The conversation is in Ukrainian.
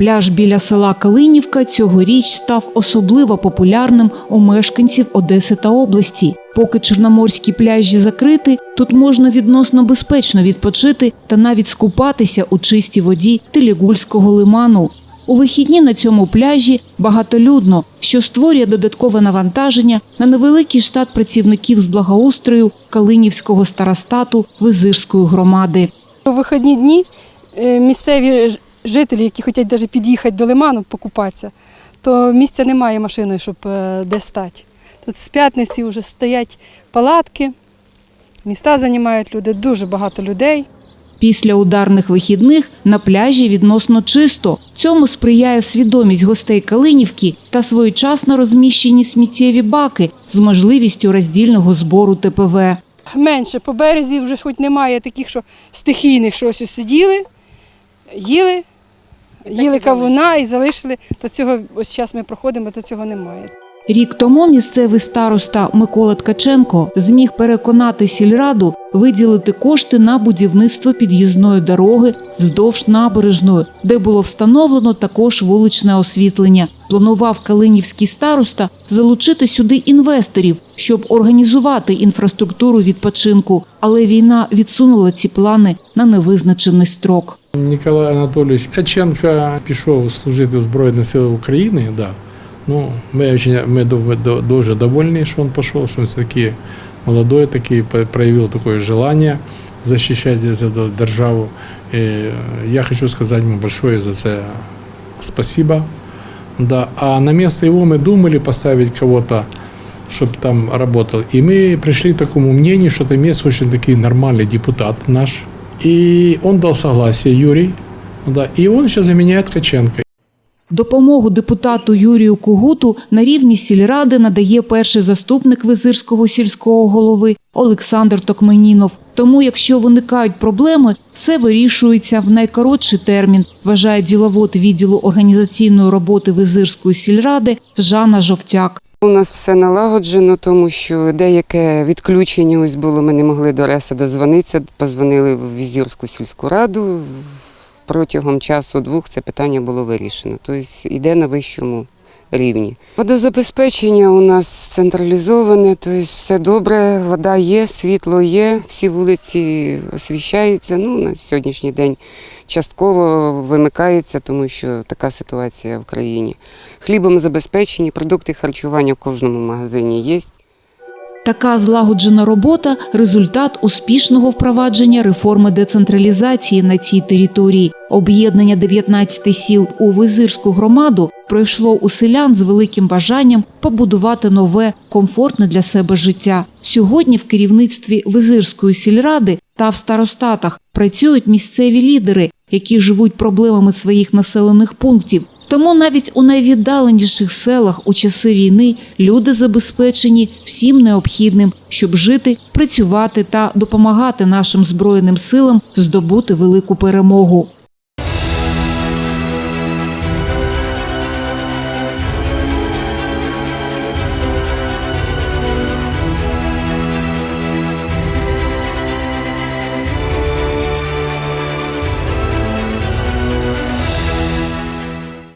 Пляж біля села Калинівка цьогоріч став особливо популярним у мешканців Одеси та області. Поки чорноморські пляжі закриті, тут можна відносно безпечно відпочити та навіть скупатися у чистій воді Телігульського лиману. У вихідні на цьому пляжі багатолюдно, що створює додаткове навантаження на невеликий штат працівників з благоустрою Калинівського старостату Визирської громади. У вихідні дні е, місцеві жителі, які хочуть навіть під'їхати до лиману покупатися, то місця немає машиною, щоб е, де стати. Тут з п'ятниці вже стоять палатки, міста займають люди, дуже багато людей. Після ударних вихідних на пляжі відносно чисто. Цьому сприяє свідомість гостей Калинівки та своєчасно розміщені сміттєві баки з можливістю роздільного збору ТПВ. Менше по березі вже хоч немає таких, що стихійних, що ось сиділи, їли, їли кавуна і залишили. То цього ось зараз ми проходимо, то цього немає. Рік тому місцевий староста Микола Ткаченко зміг переконати сільраду виділити кошти на будівництво під'їзної дороги вздовж набережної, де було встановлено також вуличне освітлення. Планував калинівський староста залучити сюди інвесторів, щоб організувати інфраструктуру відпочинку, але війна відсунула ці плани на невизначений строк. Ніколай Анатолійович Ткаченко пішов служити в Збройні Сили України. Да. Ну, ми, очень, ми до- до- дуже довольні, що він пішов, що він все-таки молодой, такий, п- проявив таке желання захищати за д- державу. І я хочу сказати йому большое за це спасибо. Да. А на место его мы думали поставить кого-то, чтобы там работал. И мы пришли к такому мнению, что там есть очень такой нормальный депутат наш. И он дал согласие, Юрий. Да, и он сейчас заменяет Ткаченко. Допомогу депутату Юрію Кугуту на рівні сільради надає перший заступник Визирського сільського голови Олександр Токменінов. Тому, якщо виникають проблеми, все вирішується в найкоротший термін, вважає діловод відділу організаційної роботи Визирської сільради Жанна Жовтяк. У нас все налагоджено, тому що деяке відключення ось було, ми не могли до РЕСа дозвонитися, позвонили в Візірську сільську раду. Протягом часу-двох це питання було вирішено. Тобто йде на вищому рівні. Водозабезпечення у нас централізоване, тобто все добре, вода є, світло є, всі вулиці освіщаються. Ну, на сьогоднішній день частково вимикається, тому що така ситуація в країні. Хлібом забезпечені, продукти харчування в кожному магазині є. Така злагоджена робота результат успішного впровадження реформи децентралізації на цій території. Об'єднання 19 сіл у Визирську громаду пройшло у селян з великим бажанням побудувати нове, комфортне для себе життя. Сьогодні в керівництві Визирської сільради та в старостатах працюють місцеві лідери, які живуть проблемами своїх населених пунктів. Тому навіть у найвіддаленіших селах у часи війни люди забезпечені всім необхідним, щоб жити, працювати та допомагати нашим збройним силам здобути велику перемогу.